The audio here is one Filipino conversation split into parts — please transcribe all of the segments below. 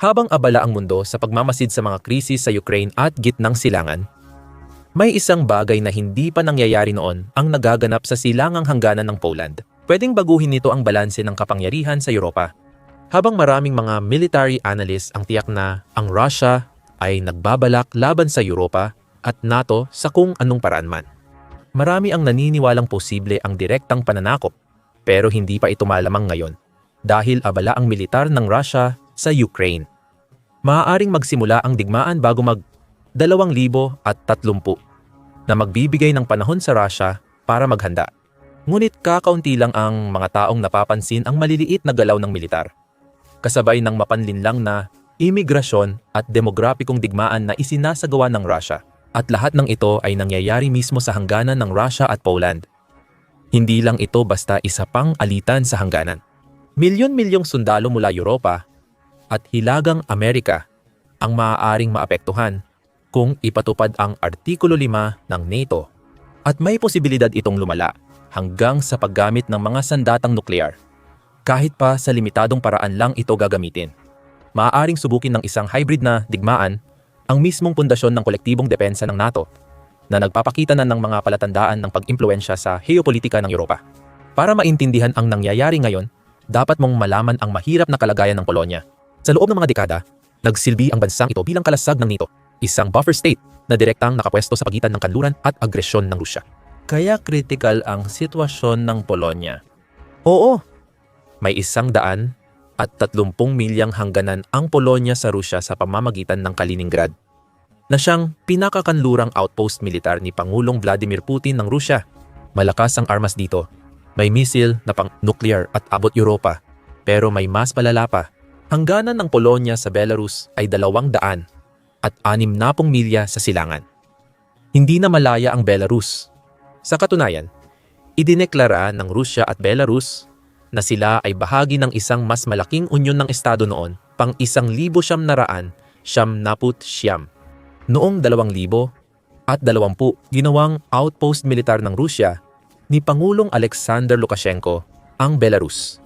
Habang abala ang mundo sa pagmamasid sa mga krisis sa Ukraine at gitnang silangan, may isang bagay na hindi pa nangyayari noon ang nagaganap sa silangang hangganan ng Poland. Pwedeng baguhin nito ang balanse ng kapangyarihan sa Europa. Habang maraming mga military analysts ang tiyak na ang Russia ay nagbabalak laban sa Europa at NATO sa kung anong paraan man. Marami ang naniniwalang posible ang direktang pananakop pero hindi pa ito malamang ngayon dahil abala ang militar ng Russia sa Ukraine. Maaaring magsimula ang digmaan bago mag 2030 na magbibigay ng panahon sa Russia para maghanda. Ngunit kakaunti lang ang mga taong napapansin ang maliliit na galaw ng militar. Kasabay ng mapanlinlang na imigrasyon at demograpikong digmaan na isinasagawa ng Russia. At lahat ng ito ay nangyayari mismo sa hangganan ng Russia at Poland. Hindi lang ito basta isa pang alitan sa hangganan. Milyon-milyong sundalo mula Europa at Hilagang Amerika ang maaaring maapektuhan kung ipatupad ang Artikulo 5 ng NATO at may posibilidad itong lumala hanggang sa paggamit ng mga sandatang nuklear. Kahit pa sa limitadong paraan lang ito gagamitin. Maaaring subukin ng isang hybrid na digmaan ang mismong pundasyon ng kolektibong depensa ng NATO na nagpapakita na ng mga palatandaan ng pag-impluensya sa heopolitika ng Europa. Para maintindihan ang nangyayari ngayon, dapat mong malaman ang mahirap na kalagayan ng Polonya. Sa loob ng mga dekada, nagsilbi ang bansang ito bilang kalasag ng NATO, isang buffer state na direktang nakapwesto sa pagitan ng kanluran at agresyon ng Rusya. Kaya critical ang sitwasyon ng Polonya. Oo, may isang daan at 30 milyang hangganan ang Polonya sa Rusya sa pamamagitan ng Kaliningrad na siyang pinakakanlurang outpost militar ni Pangulong Vladimir Putin ng Rusya. Malakas ang armas dito. May misil na pang-nuclear at abot Europa. Pero may mas palala pa. Hangganan ng Polonya sa Belarus ay dalawang daan at anim na pong milya sa silangan. Hindi na malaya ang Belarus. Sa katunayan, idineklara ng Rusya at Belarus na sila ay bahagi ng isang mas malaking unyon ng Estado noon pang isang libo siyam naraan siyam naput siyam. Noong dalawang libo at dalawampu ginawang outpost militar ng Rusya ni Pangulong Alexander Lukashenko ang Belarus.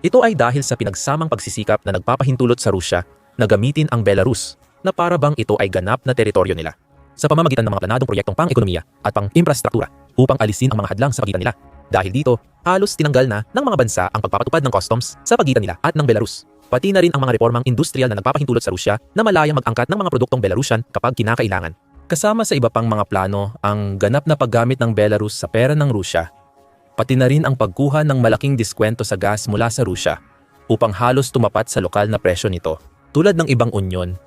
Ito ay dahil sa pinagsamang pagsisikap na nagpapahintulot sa Rusya na gamitin ang Belarus na para bang ito ay ganap na teritoryo nila sa pamamagitan ng mga planadong proyektong pang-ekonomiya at pang-infrastruktura upang alisin ang mga hadlang sa pagitan nila. Dahil dito, halos tinanggal na ng mga bansa ang pagpapatupad ng customs sa pagitan nila at ng Belarus. Pati na rin ang mga reformang industrial na nagpapahintulot sa Rusya na malayang mag-angkat ng mga produktong Belarusian kapag kinakailangan. Kasama sa iba pang mga plano ang ganap na paggamit ng Belarus sa pera ng Rusya pati na rin ang pagkuha ng malaking diskwento sa gas mula sa Rusya upang halos tumapat sa lokal na presyo nito. Tulad ng ibang unyon,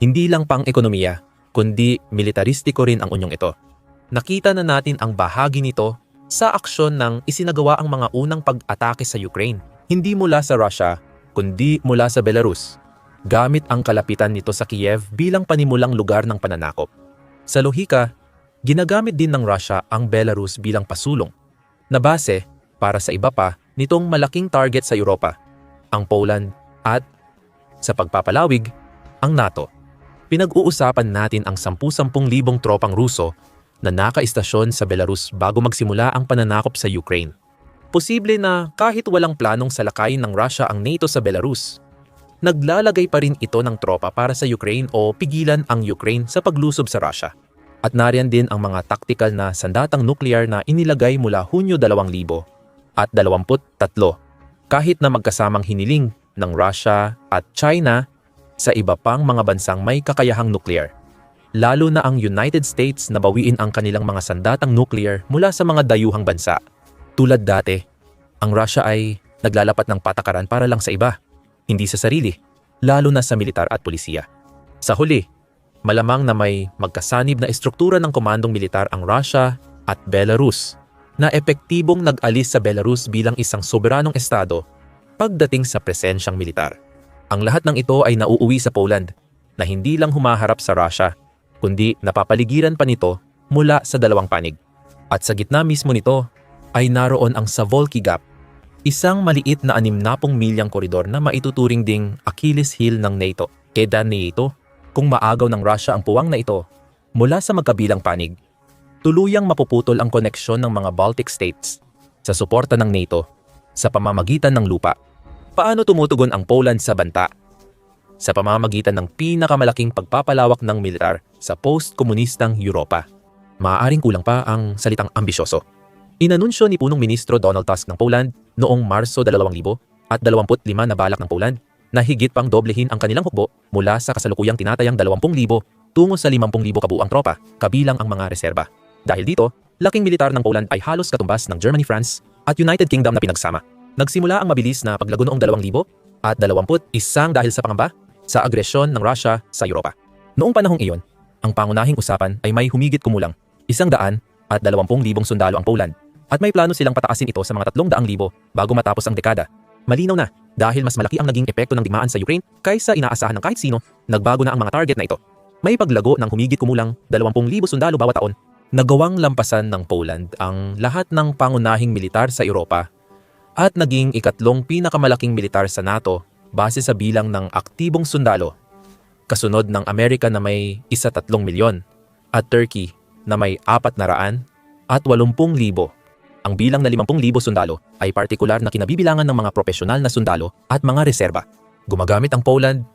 hindi lang pang ekonomiya, kundi militaristiko rin ang unyong ito. Nakita na natin ang bahagi nito sa aksyon ng isinagawa ang mga unang pag-atake sa Ukraine. Hindi mula sa Russia, kundi mula sa Belarus. Gamit ang kalapitan nito sa Kiev bilang panimulang lugar ng pananakop. Sa lohika, ginagamit din ng Russia ang Belarus bilang pasulong na base para sa iba pa nitong malaking target sa Europa, ang Poland at sa pagpapalawig, ang NATO. Pinag-uusapan natin ang 10-10 libong tropang Ruso na nakaistasyon sa Belarus bago magsimula ang pananakop sa Ukraine. Posible na kahit walang planong salakayin ng Russia ang NATO sa Belarus, naglalagay pa rin ito ng tropa para sa Ukraine o pigilan ang Ukraine sa paglusob sa Russia. At nariyan din ang mga taktikal na sandatang nuklear na inilagay mula Hunyo 2000 at 23 kahit na magkasamang hiniling ng Russia at China sa iba pang mga bansang may kakayahang nuklear. Lalo na ang United States na bawiin ang kanilang mga sandatang nuklear mula sa mga dayuhang bansa. Tulad dati, ang Russia ay naglalapat ng patakaran para lang sa iba, hindi sa sarili, lalo na sa militar at polisiya. Sa huli, malamang na may magkasanib na estruktura ng komandong militar ang Russia at Belarus na epektibong nag-alis sa Belarus bilang isang soberanong estado pagdating sa presensyang militar. Ang lahat ng ito ay nauuwi sa Poland na hindi lang humaharap sa Russia kundi napapaligiran pa nito mula sa dalawang panig. At sa gitna mismo nito ay naroon ang Savolki Gap, isang maliit na 60 milyang koridor na maituturing ding Achilles heel ng NATO. Keda NATO kung maagaw ng Russia ang puwang na ito mula sa magkabilang panig, tuluyang mapuputol ang koneksyon ng mga Baltic states sa suporta ng NATO sa pamamagitan ng lupa. Paano tumutugon ang Poland sa banta? sa pamamagitan ng pinakamalaking pagpapalawak ng militar sa post-komunistang Europa. Maaaring kulang pa ang salitang ambisyoso. Inanunsyo ni punong ministro Donald Tusk ng Poland noong Marso 2000 at 25 na balak ng Poland na higit pang doblehin ang kanilang hukbo mula sa kasalukuyang tinatayang 20,000 tungo sa 50,000 kabuang tropa, kabilang ang mga reserba. Dahil dito, laking militar ng Poland ay halos katumbas ng Germany, France at United Kingdom na pinagsama. Nagsimula ang mabilis na paglago noong 2000 at 21 dahil sa pangamba sa agresyon ng Russia sa Europa. Noong panahong iyon, ang pangunahing usapan ay may humigit kumulang isang daan at 20,000 sundalo ang Poland at may plano silang pataasin ito sa mga 300,000 bago matapos ang dekada. Malinaw na dahil mas malaki ang naging epekto ng digmaan sa Ukraine kaysa inaasahan ng kahit sino, nagbago na ang mga target na ito. May paglago ng humigit kumulang 20,000 sundalo bawat taon. Nagawang lampasan ng Poland ang lahat ng pangunahing militar sa Europa at naging ikatlong pinakamalaking militar sa NATO base sa bilang ng aktibong sundalo, kasunod ng Amerika na may isa tatlong milyon at Turkey na may apat na raan at walumpung libo. Ang bilang na 50,000 sundalo ay partikular na kinabibilangan ng mga profesional na sundalo at mga reserba. Gumagamit ang Poland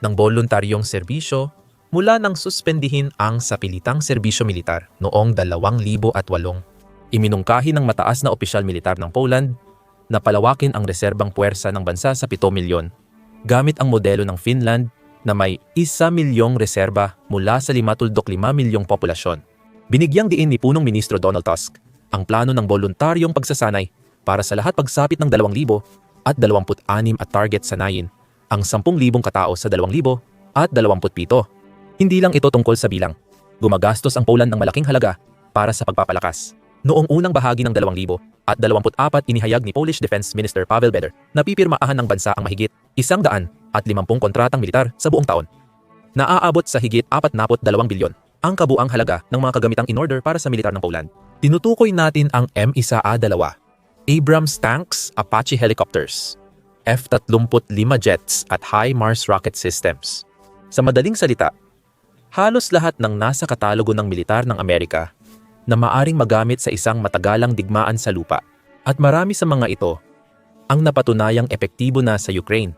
ng voluntaryong serbisyo mula nang suspendihin ang sapilitang serbisyo militar noong 2008. Iminungkahi ng mataas na opisyal militar ng Poland na palawakin ang reserbang puwersa ng bansa sa 7 milyon gamit ang modelo ng Finland na may 1 milyong reserba mula sa 5.5 milyong populasyon. Binigyang diin ni punong ministro Donald Tusk ang plano ng voluntaryong pagsasanay para sa lahat pagsapit ng 2,000 at 26 at target sanayin ang 10,000 katao sa 2,000 at 27. Hindi lang ito tungkol sa bilang. Gumagastos ang Poland ng malaking halaga para sa pagpapalakas. Noong unang bahagi ng 2,000 at 24 inihayag ni Polish Defense Minister Pavel Beder na pipirmaahan ng bansa ang mahigit isang daan at 50 kontratang militar sa buong taon. Naaabot sa higit 42 bilyon ang kabuang halaga ng mga kagamitang in-order para sa militar ng Poland. Tinutukoy natin ang M1A2, Abrams tanks, Apache helicopters, F-35 jets at HIMARS rocket systems. Sa madaling salita, halos lahat ng nasa katalogo ng militar ng Amerika na maaring magamit sa isang matagalang digmaan sa lupa. At marami sa mga ito ang napatunayang epektibo na sa Ukraine.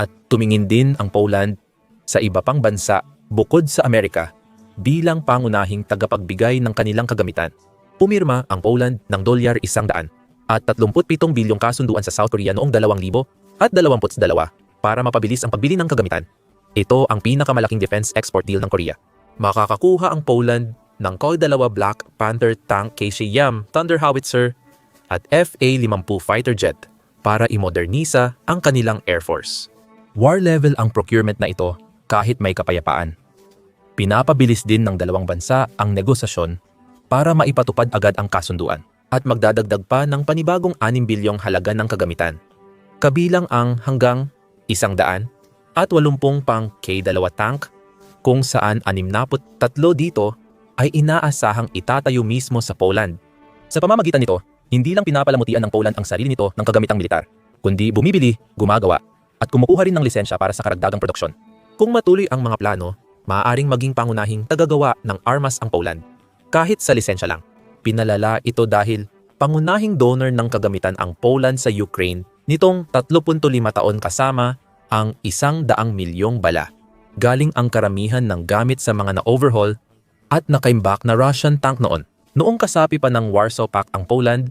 At tumingin din ang Poland sa iba pang bansa bukod sa Amerika bilang pangunahing tagapagbigay ng kanilang kagamitan pumirma ang Poland ng dolyar isang daan at 37 bilyong kasunduan sa South Korea noong 2000 at 22 para mapabilis ang pagbili ng kagamitan. Ito ang pinakamalaking defense export deal ng Korea. Makakakuha ang Poland ng Koi-2 Black Panther tank KC-YAM Thunder Howitzer at FA-50 fighter jet para imodernisa ang kanilang Air Force. War level ang procurement na ito kahit may kapayapaan. Pinapabilis din ng dalawang bansa ang negosasyon para maipatupad agad ang kasunduan at magdadagdag pa ng panibagong 6 bilyong halaga ng kagamitan. Kabilang ang hanggang 100 at 80 pang K2 tank kung saan 63 dito ay inaasahang itatayo mismo sa Poland. Sa pamamagitan nito, hindi lang pinapalamutian ng Poland ang sarili nito ng kagamitang militar, kundi bumibili, gumagawa, at kumukuha rin ng lisensya para sa karagdagang produksyon. Kung matuloy ang mga plano, maaaring maging pangunahing tagagawa ng armas ang Poland kahit sa lisensya lang. Pinalala ito dahil pangunahing donor ng kagamitan ang Poland sa Ukraine nitong 3.5 taon kasama ang isang daang milyong bala. Galing ang karamihan ng gamit sa mga na-overhaul at nakaimbak na Russian tank noon. Noong kasapi pa ng Warsaw Pact ang Poland,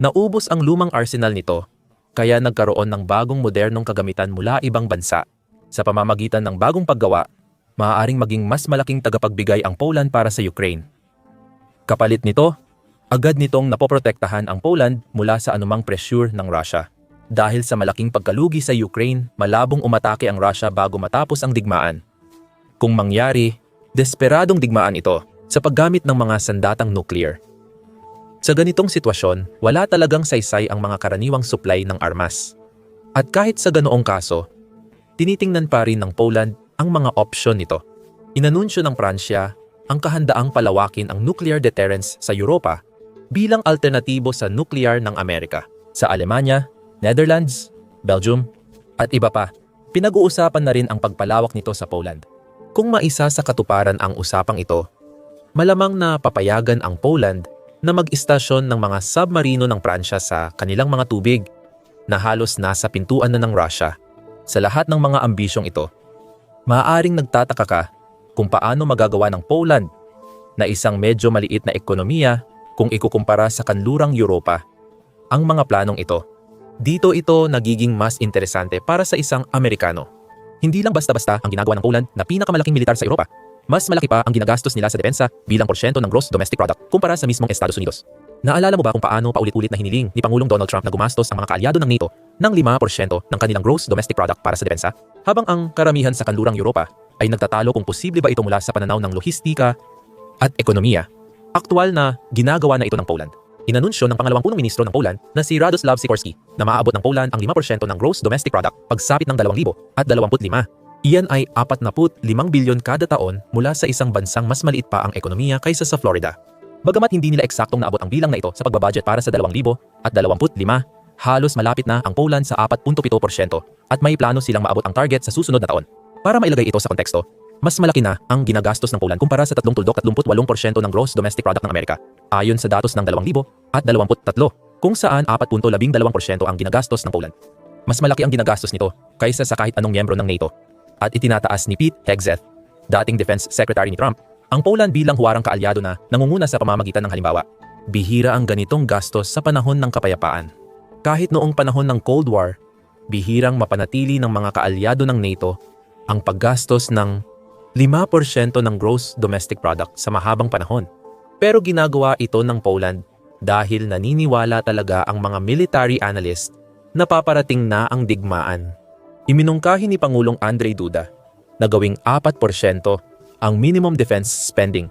naubos ang lumang arsenal nito kaya nagkaroon ng bagong modernong kagamitan mula ibang bansa. Sa pamamagitan ng bagong paggawa, maaaring maging mas malaking tagapagbigay ang Poland para sa Ukraine. Kapalit nito, agad nitong napoprotektahan ang Poland mula sa anumang pressure ng Russia. Dahil sa malaking pagkalugi sa Ukraine, malabong umatake ang Russia bago matapos ang digmaan. Kung mangyari, desperadong digmaan ito sa paggamit ng mga sandatang nuclear. Sa ganitong sitwasyon, wala talagang saysay ang mga karaniwang supply ng armas. At kahit sa ganoong kaso, tinitingnan pa rin ng Poland ang mga opsyon nito. Inanunsyo ng Pransya ang kahandaang palawakin ang nuclear deterrence sa Europa bilang alternatibo sa nuclear ng Amerika. Sa Alemanya, Netherlands, Belgium, at iba pa, pinag-uusapan na rin ang pagpalawak nito sa Poland. Kung maisa sa katuparan ang usapang ito, malamang na papayagan ang Poland na mag-istasyon ng mga submarino ng Pransya sa kanilang mga tubig na halos nasa pintuan na ng Russia. Sa lahat ng mga ambisyong ito, maaaring nagtataka ka kung paano magagawa ng Poland na isang medyo maliit na ekonomiya kung ikukumpara sa kanlurang Europa. Ang mga planong ito, dito ito nagiging mas interesante para sa isang Amerikano. Hindi lang basta-basta ang ginagawa ng Poland na pinakamalaking militar sa Europa. Mas malaki pa ang ginagastos nila sa depensa bilang porsyento ng gross domestic product kumpara sa mismong Estados Unidos. Naalala mo ba kung paano paulit-ulit na hiniling ni Pangulong Donald Trump na gumastos ang mga kaalyado ng NATO ng 5% ng kanilang gross domestic product para sa depensa? Habang ang karamihan sa kanlurang Europa ay nagtatalo kung posible ba ito mula sa pananaw ng lohistika at ekonomiya, aktual na ginagawa na ito ng Poland. Inanunsyo ng pangalawang punong ministro ng Poland na si Radoslav Sikorski na maaabot ng Poland ang 5% ng gross domestic product pagsapit ng 2025. Iyan ay 45 bilyon kada taon mula sa isang bansang mas maliit pa ang ekonomiya kaysa sa Florida. Bagamat hindi nila eksaktong naabot ang bilang na ito sa pagbabudget para sa 2025, halos malapit na ang Poland sa 4.7% at may plano silang maabot ang target sa susunod na taon. Para mailagay ito sa konteksto, mas malaki na ang ginagastos ng Poland kumpara sa 3.38% ng gross domestic product ng Amerika ayon sa datos ng 2023 kung saan 4.12% ang ginagastos ng Poland. Mas malaki ang ginagastos nito kaysa sa kahit anong miyembro ng NATO. At itinataas ni Pete Hegseth, dating Defense Secretary ni Trump, ang Poland bilang huwarang kaalyado na nangunguna sa pamamagitan ng halimbawa. Bihira ang ganitong gastos sa panahon ng kapayapaan. Kahit noong panahon ng Cold War, bihirang mapanatili ng mga kaalyado ng NATO ang paggastos ng 5% ng gross domestic product sa mahabang panahon. Pero ginagawa ito ng Poland dahil naniniwala talaga ang mga military analyst na paparating na ang digmaan. Iminungkahi ni Pangulong Andrzej Duda na gawing 4% ang minimum defense spending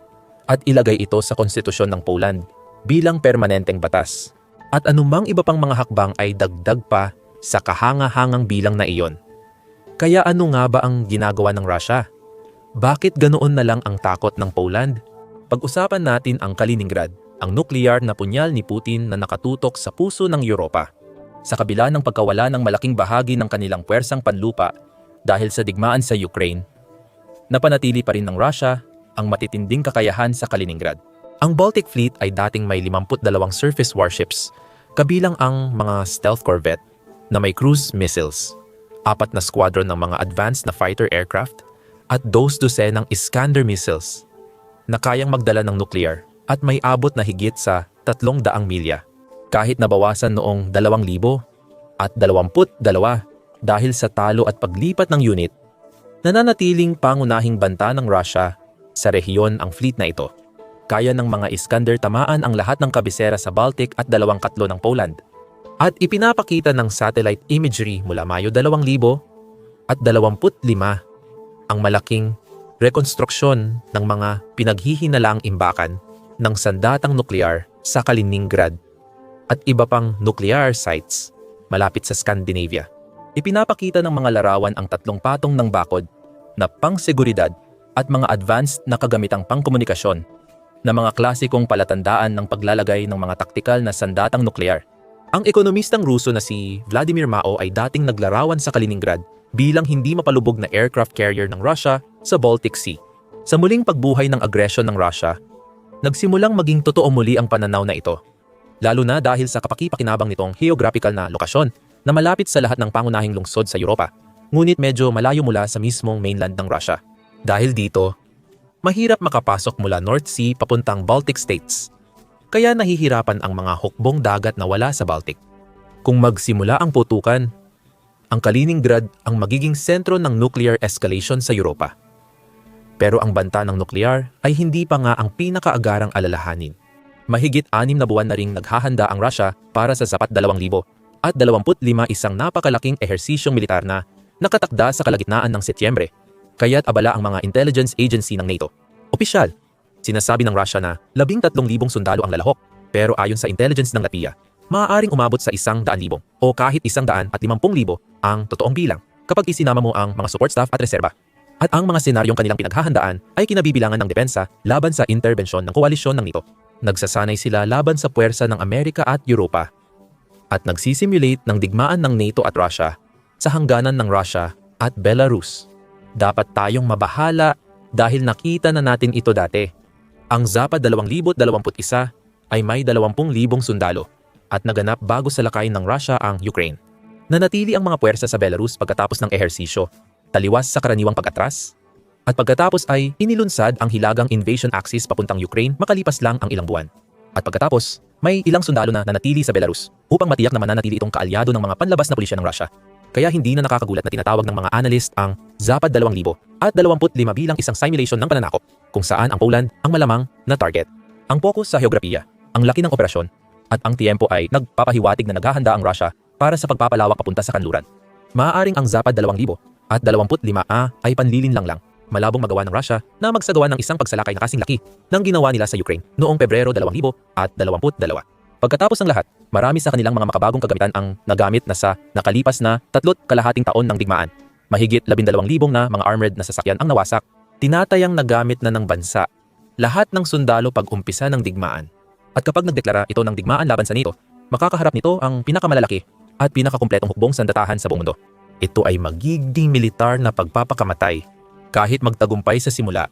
at ilagay ito sa konstitusyon ng Poland bilang permanenteng batas. At anumang iba pang mga hakbang ay dagdag pa sa kahanga-hangang bilang na iyon. Kaya ano nga ba ang ginagawa ng Russia? Bakit ganoon na lang ang takot ng Poland? Pag-usapan natin ang Kaliningrad, ang nuclear na punyal ni Putin na nakatutok sa puso ng Europa. Sa kabila ng pagkawala ng malaking bahagi ng kanilang puwersang panlupa dahil sa digmaan sa Ukraine, napanatili pa rin ng Russia ang matitinding kakayahan sa Kaliningrad. Ang Baltic Fleet ay dating may 52 surface warships, kabilang ang mga stealth corvette na may cruise missiles, apat na squadron ng mga advanced na fighter aircraft, at dos dosenang Iskander missiles na kayang magdala ng nuclear at may abot na higit sa 300 milya. Kahit nabawasan noong 2,000 at 22 dahil sa talo at paglipat ng unit, nananatiling pangunahing banta ng Russia sa rehiyon ang fleet na ito. Kaya ng mga Iskander tamaan ang lahat ng kabisera sa Baltic at dalawang katlo ng Poland. At ipinapakita ng satellite imagery mula Mayo 2000 at 25 ang malaking rekonstruksyon ng mga pinaghihinalaang imbakan ng sandatang nuklear sa Kaliningrad at iba pang nuclear sites malapit sa Scandinavia. Ipinapakita ng mga larawan ang tatlong patong ng bakod na pangseguridad at mga advanced na kagamitang pangkomunikasyon na mga klasikong palatandaan ng paglalagay ng mga taktikal na sandatang nuklear. Ang ekonomistang Ruso na si Vladimir Mao ay dating naglarawan sa Kaliningrad bilang hindi mapalubog na aircraft carrier ng Russia sa Baltic Sea. Sa muling pagbuhay ng agresyon ng Russia, nagsimulang maging totoo muli ang pananaw na ito. Lalo na dahil sa kapakipakinabang nitong geographical na lokasyon na malapit sa lahat ng pangunahing lungsod sa Europa, ngunit medyo malayo mula sa mismong mainland ng Russia. Dahil dito, mahirap makapasok mula North Sea papuntang Baltic States. Kaya nahihirapan ang mga hukbong dagat na wala sa Baltic. Kung magsimula ang putukan, ang Kaliningrad ang magiging sentro ng nuclear escalation sa Europa. Pero ang banta ng nuklear ay hindi pa nga ang pinakaagarang alalahanin. Mahigit anim na buwan na ring naghahanda ang Russia para sa sapat 2,000 at 25 isang napakalaking ehersisyong militar na nakatakda sa kalagitnaan ng Setyembre. Kaya't abala ang mga intelligence agency ng NATO. Opisyal, sinasabi ng Russia na 13,000 sundalo ang lalahok. Pero ayon sa intelligence ng Latvia, maaaring umabot sa isang daan libong o kahit isang daan at limampung libo ang totoong bilang kapag isinama mo ang mga support staff at reserba. At ang mga senaryong kanilang pinaghahandaan ay kinabibilangan ng depensa laban sa interbensyon ng koalisyon ng NATO. Nagsasanay sila laban sa puwersa ng Amerika at Europa at nagsisimulate ng digmaan ng NATO at Russia sa hangganan ng Russia at Belarus. Dapat tayong mabahala dahil nakita na natin ito dati. Ang Zapad 2021 ay may 20,000 sundalo at naganap bago salakayin ng Russia ang Ukraine. Nanatili ang mga puwersa sa Belarus pagkatapos ng ehersisyo, taliwas sa karaniwang pag-atras, at pagkatapos ay inilunsad ang hilagang invasion axis papuntang Ukraine makalipas lang ang ilang buwan. At pagkatapos, may ilang sundalo na nanatili sa Belarus upang matiyak na mananatili itong kaalyado ng mga panlabas na pulisya ng Russia. Kaya hindi na nakakagulat na tinatawag ng mga analyst ang Zapad 2000 at 25 bilang isang simulation ng pananakop kung saan ang Poland ang malamang na target. Ang focus sa heograpiya, ang laki ng operasyon, at ang tiempo ay nagpapahiwatig na naghahanda ang Russia para sa pagpapalawak papunta sa kanluran. Maaaring ang Zapad 2000 at 25A ay panlilin lang lang malabong magawa ng Russia na magsagawa ng isang pagsalakay na kasing laki ng ginawa nila sa Ukraine noong Pebrero 2022. Pagkatapos ng lahat, marami sa kanilang mga makabagong kagamitan ang nagamit na sa nakalipas na tatlot kalahating taon ng digmaan. Mahigit 12,000 na mga armored na sasakyan ang nawasak. Tinatayang nagamit na ng bansa lahat ng sundalo pag-umpisa ng digmaan. At kapag nagdeklara ito ng digmaan laban sa NATO, makakaharap nito ang pinakamalalaki at pinakakumpletong hukbong sandatahan sa buong mundo. Ito ay magiging militar na pagpapakamatay kahit magtagumpay sa simula,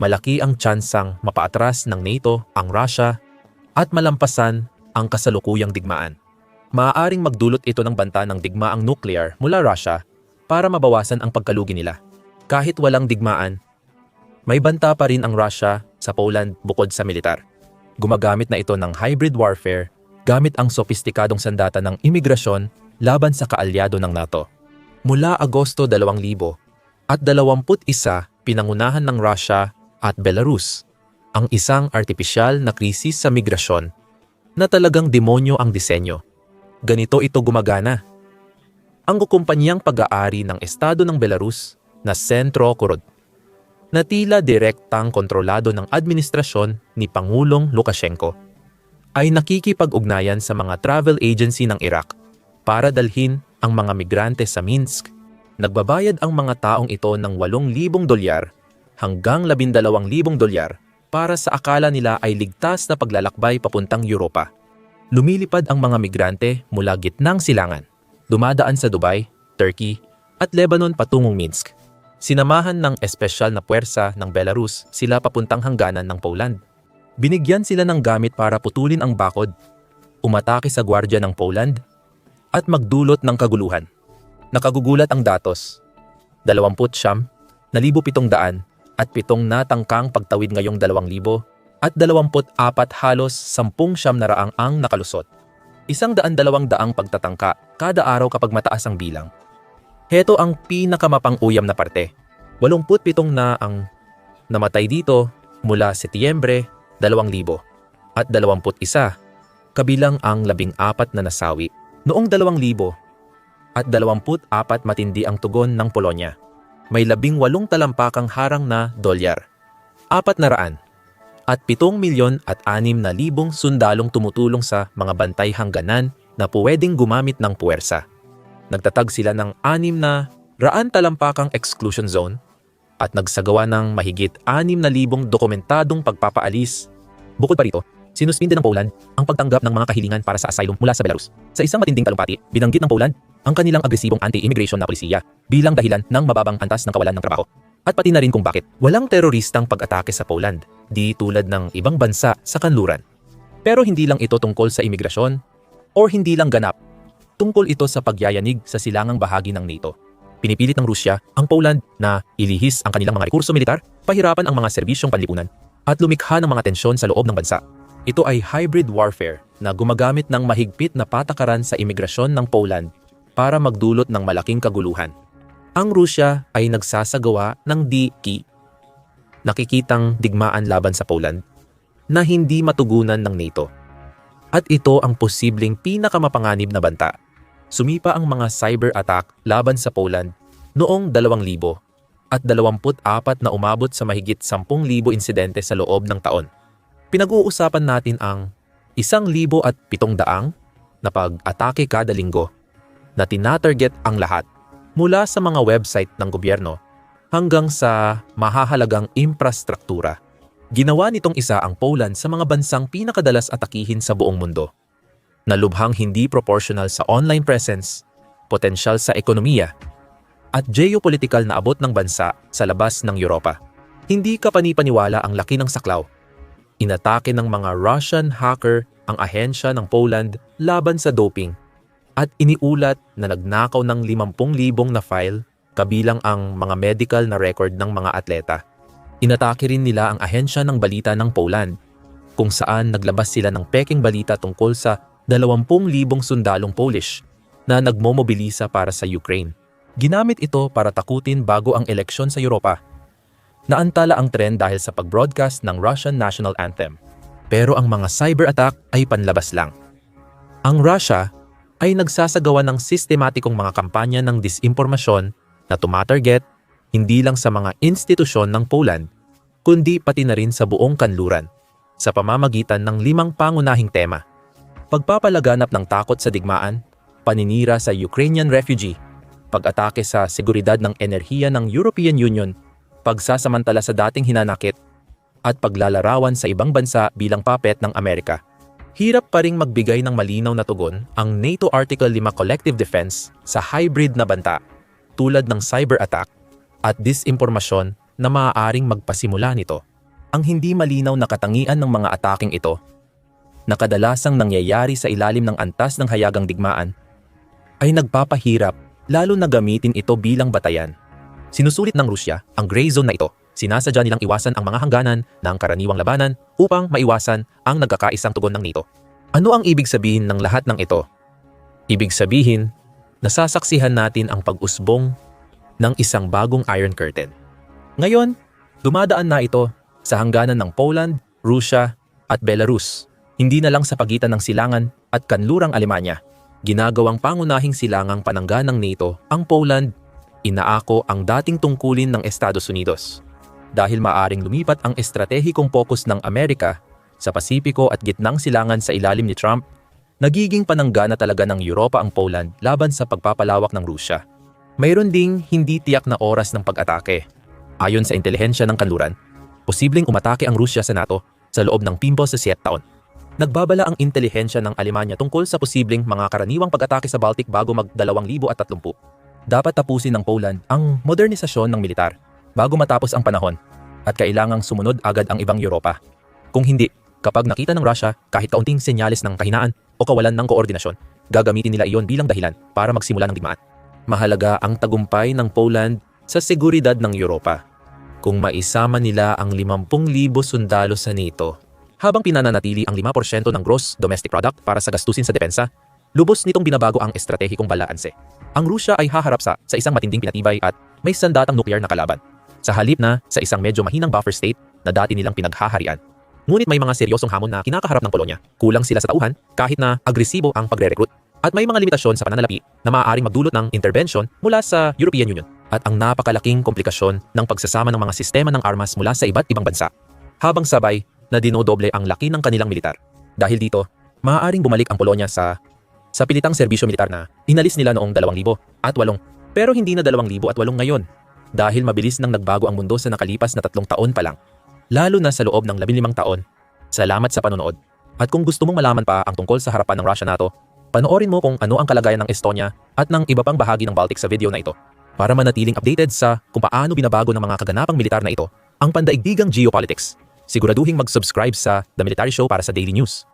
malaki ang tsansang mapaatras ng NATO ang Russia at malampasan ang kasalukuyang digmaan. Maaaring magdulot ito ng banta ng digmaang nuclear mula Russia para mabawasan ang pagkalugi nila. Kahit walang digmaan, may banta pa rin ang Russia sa Poland bukod sa militar. Gumagamit na ito ng hybrid warfare gamit ang sopistikadong sandata ng imigrasyon laban sa kaalyado ng NATO. Mula Agosto 2000, at 21 pinangunahan ng Russia at Belarus ang isang artipisyal na krisis sa migrasyon na talagang demonyo ang disenyo. Ganito ito gumagana. Ang kukumpanyang pag-aari ng Estado ng Belarus na Centro Kurod na tila direktang kontrolado ng administrasyon ni Pangulong Lukashenko ay nakikipag-ugnayan sa mga travel agency ng Iraq para dalhin ang mga migrante sa Minsk Nagbabayad ang mga taong ito ng 8,000 dolyar hanggang 12,000 dolyar para sa akala nila ay ligtas na paglalakbay papuntang Europa. Lumilipad ang mga migrante mula gitnang silangan, dumadaan sa Dubai, Turkey, at Lebanon patungong Minsk. Sinamahan ng espesyal na puwersa ng Belarus sila papuntang hangganan ng Poland. Binigyan sila ng gamit para putulin ang bakod, umatake sa gwardya ng Poland, at magdulot ng kaguluhan. Nakagugulat ang datos. 20 at pitong natangkang pagtawid ngayong 2,000 at 24 halos 10 siyam na raang ang nakalusot. Isang daan dalawang daang pagtatangka kada araw kapag mataas ang bilang. Heto ang pinakamapang-uyam na parte. 87 na ang namatay dito mula Setyembre 2000 at 21 kabilang ang 14 na nasawi. Noong 2000, at 24 matindi ang tugon ng Polonya. May labing walong talampakang harang na dolyar. Apat na raan at 7 milyon at 6 na libong sundalong tumutulong sa mga bantay hangganan na pwedeng gumamit ng puwersa. Nagtatag sila ng 6 na raan talampakang exclusion zone at nagsagawa ng mahigit 6 na libong dokumentadong pagpapaalis. Bukod pa rito, sinuspinde ng Poland ang pagtanggap ng mga kahilingan para sa asylum mula sa Belarus. Sa isang matinding talumpati, binanggit ng Poland ang kanilang agresibong anti-immigration na polisiya bilang dahilan ng mababang antas ng kawalan ng trabaho. At pati na rin kung bakit walang teroristang pag-atake sa Poland, di tulad ng ibang bansa sa kanluran. Pero hindi lang ito tungkol sa imigrasyon or hindi lang ganap. Tungkol ito sa pagyayanig sa silangang bahagi ng NATO. Pinipilit ng Rusya ang Poland na ilihis ang kanilang mga rekurso militar, pahirapan ang mga serbisyong panlipunan, at lumikha ng mga tensyon sa loob ng bansa. Ito ay hybrid warfare na gumagamit ng mahigpit na patakaran sa imigrasyon ng Poland para magdulot ng malaking kaguluhan. Ang Rusya ay nagsasagawa ng di-ki, nakikitang digmaan laban sa Poland, na hindi matugunan ng NATO. At ito ang posibleng pinakamapanganib na banta. Sumipa ang mga cyber attack laban sa Poland noong 2000 at 24 na umabot sa mahigit 10,000 insidente sa loob ng taon. Pinag-uusapan natin ang 1,700 na pag-atake kada linggo na tinatarget ang lahat mula sa mga website ng gobyerno hanggang sa mahahalagang infrastruktura. Ginawa nitong isa ang Poland sa mga bansang pinakadalas atakihin sa buong mundo. Nalubhang hindi proportional sa online presence, potensyal sa ekonomiya, at geopolitical na abot ng bansa sa labas ng Europa. Hindi ka panipaniwala ang laki ng saklaw. Inatake ng mga Russian hacker ang ahensya ng Poland laban sa doping at iniulat na nagnakaw ng 50,000 na file kabilang ang mga medical na record ng mga atleta. Inatake rin nila ang ahensya ng balita ng Poland kung saan naglabas sila ng peking balita tungkol sa 20,000 sundalong Polish na nagmomobilisa para sa Ukraine. Ginamit ito para takutin bago ang eleksyon sa Europa. Naantala ang trend dahil sa pag-broadcast ng Russian national anthem. Pero ang mga cyber attack ay panlabas lang. Ang Russia ay nagsasagawa ng sistematikong mga kampanya ng disinformasyon na tumatarget hindi lang sa mga institusyon ng Poland, kundi pati na rin sa buong kanluran sa pamamagitan ng limang pangunahing tema. Pagpapalaganap ng takot sa digmaan, paninira sa Ukrainian refugee, pag-atake sa seguridad ng enerhiya ng European Union, pagsasamantala sa dating hinanakit, at paglalarawan sa ibang bansa bilang puppet ng Amerika. Hirap pa ring magbigay ng malinaw na tugon ang NATO Article 5 Collective Defense sa hybrid na banta tulad ng cyber attack at disinformasyon na maaaring magpasimula nito. Ang hindi malinaw na katangian ng mga ataking ito na kadalasang nangyayari sa ilalim ng antas ng hayagang digmaan ay nagpapahirap lalo na gamitin ito bilang batayan. Sinusulit ng Rusya ang gray zone na ito. Sinasadya nilang iwasan ang mga hangganan ng karaniwang labanan upang maiwasan ang nagkakaisang tugon ng NATO. Ano ang ibig sabihin ng lahat ng ito? Ibig sabihin, nasasaksihan natin ang pag-usbong ng isang bagong Iron Curtain. Ngayon, dumadaan na ito sa hangganan ng Poland, Russia at Belarus. Hindi na lang sa pagitan ng silangan at kanlurang Alemanya. Ginagawang pangunahing silangang panangga ng NATO ang Poland, inaako ang dating tungkulin ng Estados Unidos. Dahil maaring lumipat ang estratehikong pokus ng Amerika sa Pasipiko at gitnang silangan sa ilalim ni Trump, nagiging panangga na talaga ng Europa ang Poland laban sa pagpapalawak ng Rusya. Mayroon ding hindi tiyak na oras ng pag-atake. Ayon sa intelihensya ng kanluran, posibleng umatake ang Rusya sa NATO sa loob ng 5 sa 7 taon. Nagbabala ang intelihensya ng Alemanya tungkol sa posibleng mga karaniwang pag-atake sa Baltic bago mag 2030. Dapat tapusin ng Poland ang modernisasyon ng militar bago matapos ang panahon at kailangang sumunod agad ang ibang Europa. Kung hindi, kapag nakita ng Russia kahit kaunting senyales ng kahinaan o kawalan ng koordinasyon, gagamitin nila iyon bilang dahilan para magsimula ng digmaan. Mahalaga ang tagumpay ng Poland sa seguridad ng Europa. Kung maisama nila ang 50,000 sundalo sa NATO, habang pinananatili ang 5% ng gross domestic product para sa gastusin sa depensa, lubos nitong binabago ang estratehikong balanse. Ang Rusya ay haharap sa, sa isang matinding pinatibay at may sandatang nuclear na kalaban sa halip na sa isang medyo mahinang buffer state na dati nilang pinaghaharian. Ngunit may mga seryosong hamon na kinakaharap ng Polonya. Kulang sila sa tauhan kahit na agresibo ang pagre-recruit. At may mga limitasyon sa pananalapi na maaaring magdulot ng intervention mula sa European Union at ang napakalaking komplikasyon ng pagsasama ng mga sistema ng armas mula sa iba't ibang bansa. Habang sabay na dinodoble ang laki ng kanilang militar. Dahil dito, maaaring bumalik ang Polonya sa sa pilitang serbisyo militar na inalis nila noong 2000 at 8 pero hindi na 2000 at 8 ngayon dahil mabilis nang nagbago ang mundo sa nakalipas na tatlong taon pa lang, lalo na sa loob ng 15 taon. Salamat sa panonood. At kung gusto mong malaman pa ang tungkol sa harapan ng Russia NATO, panoorin mo kung ano ang kalagayan ng Estonia at ng iba pang bahagi ng Baltic sa video na ito para manatiling updated sa kung paano binabago ng mga kaganapang militar na ito ang pandaigdigang geopolitics. Siguraduhing mag-subscribe sa The Military Show para sa daily news.